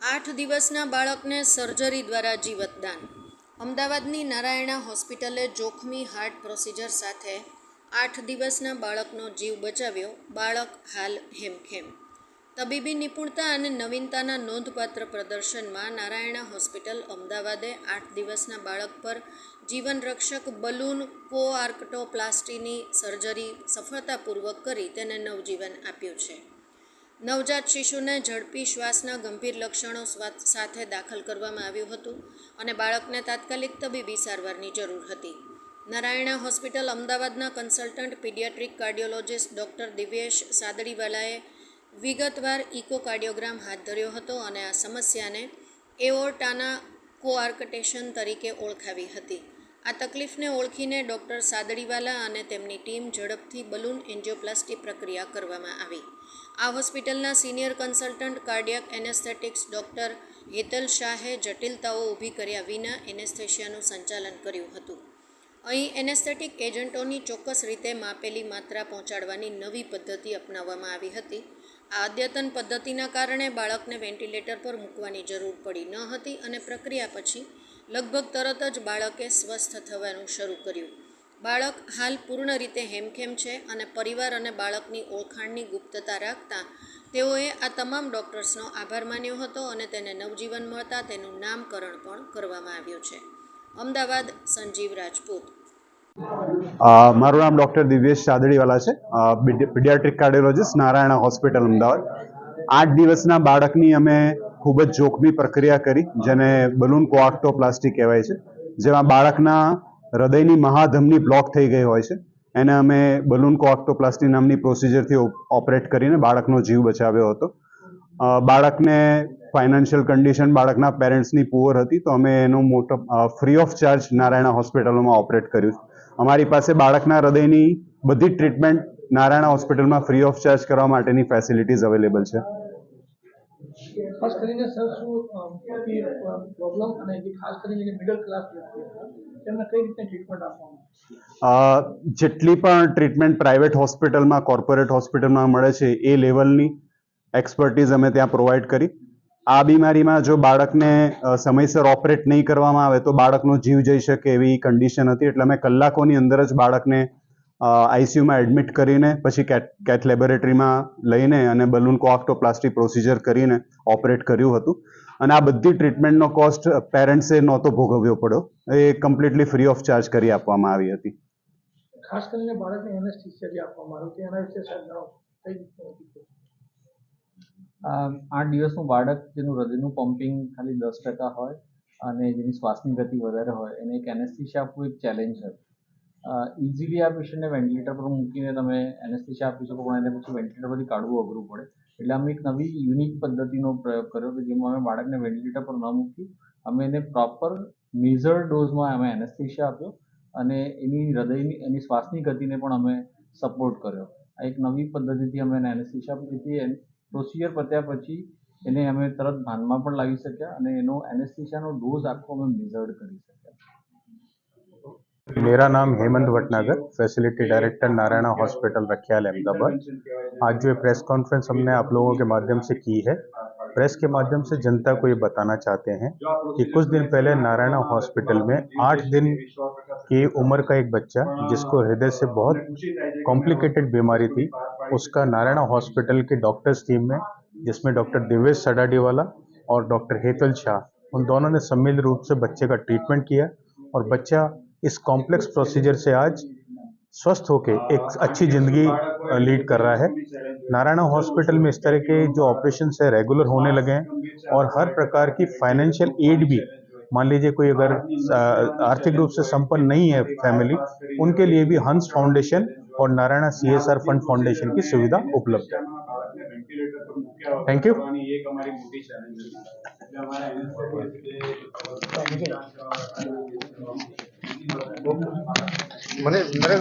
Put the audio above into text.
આઠ દિવસના બાળકને સર્જરી દ્વારા જીવતદાન. અમદાવાદની નારાયણા હોસ્પિટલે જોખમી હાર્ટ પ્રોસિજર સાથે આઠ દિવસના બાળકનો જીવ બચાવ્યો, બાળક હાલ હેમખેમ. તબીબી નિપુણતા અને નવીનતાના નોંધપાત્ર પ્રદર્શનમાં નારાયણા હોસ્પિટલ અમદાવાદે આઠ દિવસના બાળક પર જીવનરક્ષક બલૂન, કોઆર્કટોપ્લાસ્ટીની સર્જરી સફળતાપૂર્વક કરી તેને નવજીવન આપ્યું છે. નવજાત શિશુને ઝડપી શ્વાસના ગંભીર લક્ષણો સાથે દાખલ કરવામાં આવ્યું હતું અને બાળકને તાત્કાલિક તબીબી સારવારની જરૂર હતી. નારાયણા હોસ્પિટલ અમદાવાદના consultant paediatric cardiologist doctor Divyesh સાદડીવાલાએ વિગતવાર ઇકોકાર્ડિયોગ્રામ હાથ ધર્યો હતો અને આ સમસ્યાને એઓર્ટાના કોઆર્કટેશન તરીકે ઓળખાવી હતી. આ તકલીફને ઓળખીને ડૉક્ટર સાદડીવાલા અને તેમની ટીમ ઝડપથી બલૂન એન્જિયોપ્લાસ્ટી પ્રક્રિયા કરવામાં આવી. આ હોસ્પિટલના senior consultant, cardiac anaesthetics doctor Hetal શાહે જટિલતાઓ ઊભી કર્યા વિના એનેસ્થેશિયાનું સંચાલન કર્યું હતું. અહીં એનેસ્થેટિક એજન્ટોની ચોક્કસ રીતે માપેલી માત્રા પહોંચાડવાની નવી પદ્ધતિ અપનાવવામાં આવી હતી. આ અદ્યતન પદ્ધતિના કારણે બાળકને વેન્ટિલેટર પર મૂકવાની જરૂર પડી ન હતી અને પ્રક્રિયા પછી લગભગ તરત જ બાળકે સ્વસ્થ થવાનું શરૂ કર્યું. બાળક હાલ પૂર્ણ રીતે હેમખેમ છે અને પરિવાર અને બાળકની ઓળખાણની ગુપ્તતા રાખતા તેઓએ આ તમામ ડૉક્ટર્સનો આભાર માન્યો હતો અને તેને નવજીવન મળતા તેનું નામકરણ પણ કરવામાં આવ્યું છે. અમદાવાદ, સંજીવ રાજપૂત. મારું નામ ડૉક્ટર દિવ્યેશ ચાદડીવાલા છે. Paediatric cardiologist, Narayana hospital, Ahmedabad. આઠ દિવસના બાળકની અમે ખૂબ જ જોખમી પ્રક્રિયા કરી જેને બલૂન કોઆક્ટોપ્લાસ્ટી કહેવાય છે જેમાં બાળકના હૃદયની મહાધમની બ્લોક થઈ ગઈ હોય છે. એને અમે બલૂન કોઆક્ટોપ્લાસ્ટી નામની પ્રોસિજરથી ઓપરેટ કરીને બાળકનો જીવ બચાવ્યો હતો. બાળકને ફાઇનાન્શિયલ કન્ડિશન બાળકના પેરેન્ટ્સની પુઅર હતી તો અમે એનું મોટો ફ્રી ઓફ ચાર્જ નારાયણા હોસ્પિટલોમાં ઓપરેટ કર્યું. અમારી પાસે બાળકના હૃદયની બધી ટ્રીટમેન્ટ નારાયણા હોસ્પિટલમાં ફ્રી ઓફ ચાર્જ કરવા માટેની ફેસિલિટીઝ અવેલેબલ છે. ખાસ કરીને સર, શું પ્રોબ્લેમ અને જે ખાસ કરીને મિડલ ક્લાસ આપવામાં જેટલી પણ ટ્રીટમેન્ટ પ્રાઇવેટ હોસ્પિટલમાં કોર્પોરેટ હોસ્પિટલમાં મળે છે, એ લેવલની એક્સપર્ટીઝ અમે ત્યાં પ્રોવાઈડ કરી. આ બીમારીમાં જો બાળકને સમયસર ઓપરેટ નહીં કરવામાં આવે, તો બાળકનો જીવ જઈ શકે એવી કન્ડિશન હતી. એટલે અમે કલાકોની અંદર જ બાળકને આઈસીયુમાં એડમિટ કરીને પછી કેટ કેથ લેબોરેટરીમાં લઈને અને બલૂન કોઆક્ટોપ્લાસ્ટી પ્રોસિજર કરીને ઓપરેટ કર્યું હતું. અને આ બધી ટ્રીટમેન્ટનો કોસ્ટ પેરેન્ટ્સે નહોતો ભોગવ્યો પડ્યો. એ કમ્પ્લીટલી ફ્રી ઓફ ચાર્જ કરી આપવામાં આવી હતી. ખાસ કરીને બાળકને એનેસ્થિસિયા જે આપવામાં આવ્યું. હતું એના વિશે સાહેબ હતું? આઠ દિવસનું બાળક જેનું હૃદયનું પમ્પિંગ ખાલી દસ ટકા હોય અને જેની શ્વાસની ગતિ વધારે હોય એને એક એનેસ્થિશિયા આપવું એક ચેલેન્જ છે ઇઝીલી આ પેશન્ટને વેન્ટિલેટર પર મૂકીને તમે એનેસ્થિશિયા આપી શકો, પણ એને પછી વેન્ટિલેટર પરથી કાઢવું અઘરું પડે. એટલે અમે એક નવી યુનિક પદ્ધતિનો પ્રયોગ કર્યો કે જેમાં અમે બાળકને વેન્ટિલેટર પર ન મૂકી, અમે એને પ્રોપર મેઝર ડોઝમાં અમે એનેસ્થિશિયા આપ્યો અને એની હૃદયની, એની શ્વાસની ગતિને પણ અમે સપોર્ટ કર્યો. આ એક નવી પદ્ધતિથી અમે એને એનેસ્થિશિયા આપી દીધી પ્રોસિજર પત્યા પછી એને અમે તરત ભાનમાં પણ લાવી શક્યા અને એનો એનેસ્થિશિયાનો ડોઝ આખો અમે મેઝર્ડ કરી શક્યા. मेरा नाम Hemant Bhatnagar facility director Narayana hospital Rakhial, Ahmedabad. आज जो प्रेस कॉन्फ्रेंस हमने आप लोगों के माध्यम से की है प्रेस के माध्यम से जनता को ये बताना चाहते हैं कि कुछ दिन पहले नारायणा हॉस्पिटल में आठ दिन की उम्र का एक बच्चा, जिसको हृदय से बहुत कॉम्प्लिकेटेड बीमारी थी, उसका नारायणा हॉस्पिटल के डॉक्टर्स टीम में, जिसमें डॉक्टर दिवेश सडाडीवाला और डॉक्टर हेतल शाह, उन दोनों ने सम्मिलित रूप से बच्चे का ट्रीटमेंट किया और बच्चा इस कॉम्प्लेक्स प्रोसीजर से आज स्वस्थ होके एक अच्छी ज़िंदगी लीड कर रहा है। नारायणा हॉस्पिटल में इस तरह के जो ऑपरेशन है रेगुलर होने लगे हैं और हर प्रकार की फाइनेंशियल एड भी, मान लीजिए कोई अगर आर्थिक रूप से संपन्न नहीं है फैमिली उनके लिए भी हंस फाउंडेशन और नारायणा सीएसआर फंड फाउंडेशन की सुविधा उपलब्ध है। थैंक यू মানে, মানে